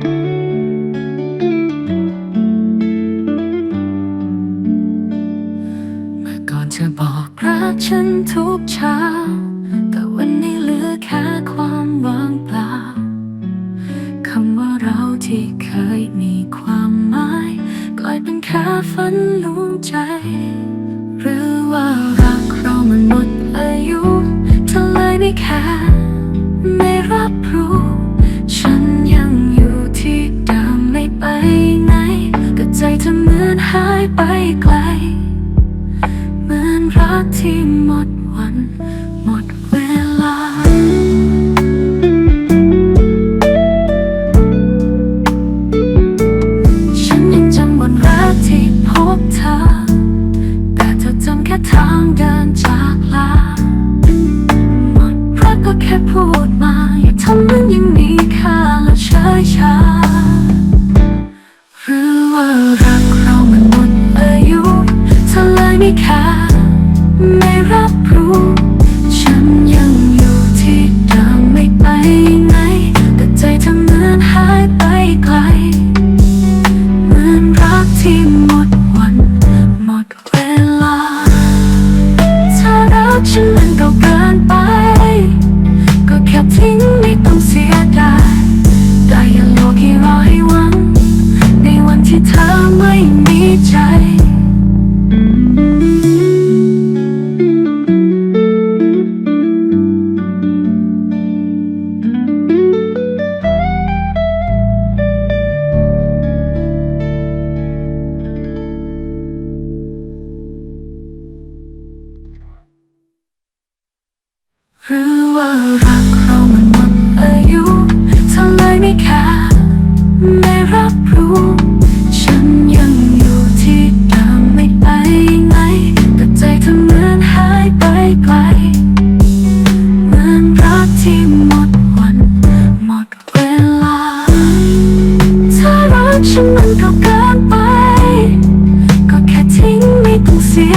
เมื่อก่อนเธอบอกรักฉันทุกเช้า แต่วันนี้เหลือแค่ความว่างเปล่าคำว่าเราที่เคยมีความหมายกลายเป็นแค่ฝันลวงใจ หรือว่ารักเรามันหมดอายุเธอเลยไม่แค่ไม่รับรู้ หายไปไกล เหมือนรักที่หมดวันหมดเวลา ฉันยังจำวันแรกที่พบเธอ แต่เธอจำแค่ทางเดินจากลา หมดรักก็แค่พูดมา อย่าทำมันยังมีค่า you. หรือว่ารักเรามันหมดอายุเธอเลยไม่แคร์ไม่รับรู้ ฉันยังอยู่ที่เดิมไม่ไปไหนแต่ใจเธอเหมือนหายไปไกลเหมือนรักที่หมดวัน หมดเวลาเธอรักฉันมันก็เกินไป ก็แค่ทิ้งไม่ต้องเสีย